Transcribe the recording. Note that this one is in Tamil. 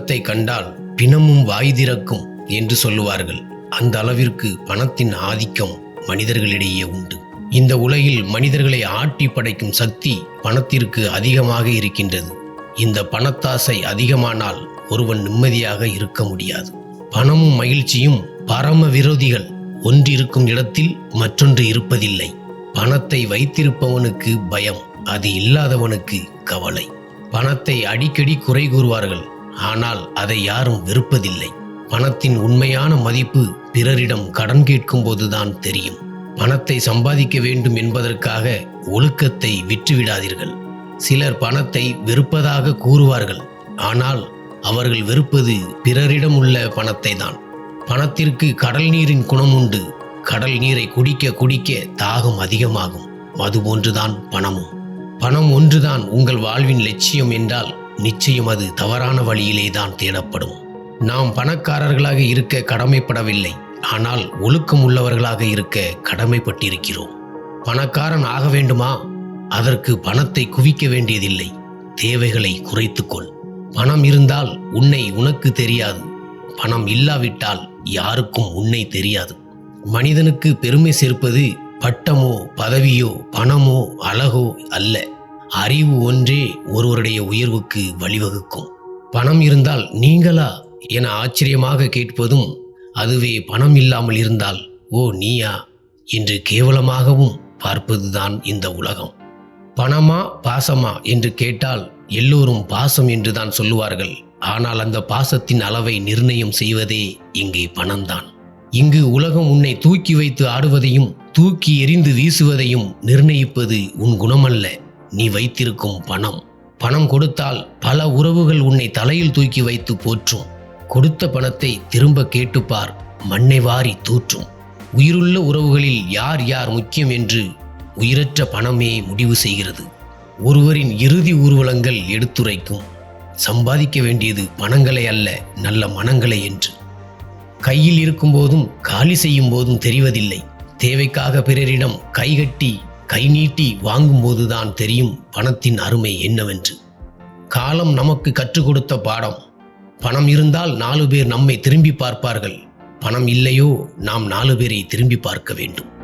பணத்தை கண்டால் பிணமும் வாய் திறக்கும் என்று சொல்லுவார்கள். அந்த அளவிற்கு பணத்தின் ஆதிக்கம் மனிதர்களிடையே உண்டு. இந்த உலகில் மனிதர்களை ஆட்டி படைக்கும் சக்தி பணத்திற்கு அதிகமாக இருக்கின்றது. இந்த பணத்தாசை அதிகமானால் ஒருவன் நிம்மதியாக இருக்க முடியாது. பணமும் மகிழ்ச்சியும் பரம விரோதிகள் ஒன்றிருக்கும் இடத்தில் மற்றொன்று இருப்பதில்லை. பணத்தை வைத்திருப்பவனுக்கு பயம் அது இல்லாதவனுக்கு கவலை. பணத்தை அடிக்கடி குறை கூறுவார்கள். ஆனால் அதை யாரும் வெறுப்பதில்லை. பணத்தின் உண்மையான மதிப்பு பிறரிடம் கடன் கேட்கும் போதுதான் தெரியும். பணத்தை சம்பாதிக்க வேண்டும் என்பதற்காக ஒழுக்கத்தை விற்றுவிடாதீர்கள். சிலர் பணத்தை வெறுப்பதாக கூறுவார்கள். ஆனால் அவர்கள் வெறுப்பது பிறரிடம் உள்ள பணத்தை தான் பணத்திற்கு கடல் நீரின் குணம் உண்டு. கடல் நீரை குடிக்க குடிக்க தாகம் அதிகமாகும். அதுபோன்றுதான் பணமும். பணம் ஒன்றுதான் உங்கள் வாழ்வின் லட்சியம் என்றால் நிச்சயம் அது தவறான வழியிலே தான் தேடப்படும். நாம் பணக்காரர்களாக இருக்க கடமைப்படவில்லை. ஆனால் ஒழுக்கம் உள்ளவர்களாக இருக்க கடமைப்பட்டிருக்கிறோம். பணக்காரன் ஆக வேண்டுமா? அதற்கு பணத்தை குவிக்க வேண்டியதில்லை. தேவைகளை குறைத்துக்கொள். பணம் இருந்தால் உன்னை உனக்கு தெரியாது. பணம் இல்லாவிட்டால் யாருக்கும் உன்னை தெரியாது. மனிதனுக்கு பெருமை சேர்ப்பது பட்டமோ பதவியோ பணமோ அழகோ அல்ல. அறிவு ஒன்றே ஒருவருடைய உயர்வுக்கு வழிவகுக்கும். பணம் இருந்தால் நீங்களா? என ஆச்சரியமாக கேட்பதும் அதுவே பணம் இல்லாமல் இருந்தால் ஓ நீயா என்று கேவலமாகவும் பார்ப்பதுதான் இந்த உலகம். பணமா பாசமா என்று கேட்டால் எல்லோரும் பாசம் என்றுதான் சொல்லுவார்கள். ஆனால் அந்த பாசத்தின் அளவை நிர்ணயம் செய்வதே இங்கே பணம்தான். இங்கு உலகம் உன்னை தூக்கி வைத்து ஆடுவதையும் தூக்கி எறிந்து வீசுவதையும் நிர்ணயிப்பது உன் குணமல்ல. நீ வைத்திருக்கும் பணம். பணம் கொடுத்தால் பல உறவுகள் உன்னை தலையில் தூக்கி வைத்து போற்றும். கொடுத்த பணத்தை திரும்ப கேட்டுப்பார் மண்ணை வாரி தூற்றும். உயிருள்ள உறவுகளில் யார் யார் முக்கியம் என்று உயிரற்ற பணமே முடிவு செய்கிறது. ஒருவரின் இறுதி ஊர்வலங்கள் எடுத்துரைக்கும். சம்பாதிக்க வேண்டியது பணங்களை அல்ல நல்ல மனங்களை என்று. கையில் இருக்கும்போதும் காலி செய்யும் போதும் தெரிவதில்லை. தேவைக்காக பிறரிடம் கைகட்டி கை நீட்டி வாங்கும்போதுதான் தெரியும் பணத்தின் அருமை என்னவென்று. காலம் நமக்கு கற்றுக் கொடுத்த பாடம். பணம் இருந்தால் நாலு பேர் நம்மை திரும்பி பார்ப்பார்கள். பணம் இல்லையோ நாம் நாலு பேரை திரும்பி பார்க்க வேண்டும்.